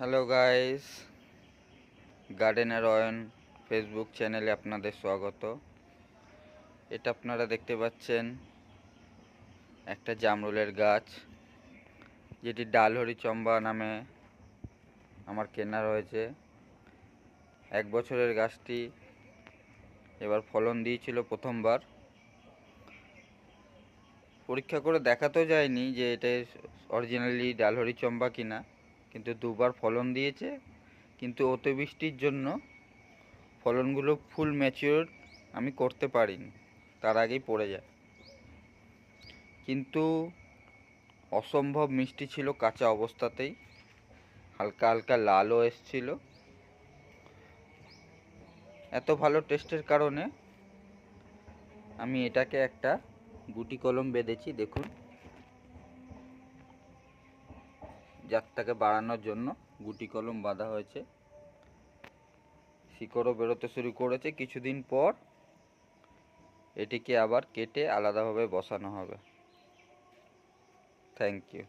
Hello guys gardener Ayan Facebook চ্যানেলে আপনাদের স্বাগত। এটা আপনারা দেখতে পাচ্ছেন, একটা জামরুলের গাছ, যেটি ডালহরি চম্বা নামে আমার কেনা রয়েছে। এক বছরের গাছটি এবার ফলন দিয়েছিল প্রথমবার। পরীক্ষা করে দেখাতেও যায়নি যে এটা অরিজিনালি ডালহরি চম্বা কিনা। কিন্তু দুবার ফলন দিয়েছে। কিন্তু অতিবৃষ্টির জন্য ফলনগুলো ফুল ম্যাচিওর আমি করতে পারিনি। তার আগেই পড়ে যায়। কিন্তু অসম্ভব মিষ্টি ছিল কাঁচা অবস্থাতেই। হালকা হালকা লালও এসছিল। এত ভালো টেস্টের কারণে আমি এটাকে একটা গুটি কলম বেঁধেছি, দেখুন। জাতটাকে বাড়ানোর জন্য গুটি কলম বাঁধা হয়েছে। শিকড়ও বেরোতে শুরু করেছে কিছুদিন পর। এটিকে আবার কেটে আলাদাভাবে বসানো হবে। Thank you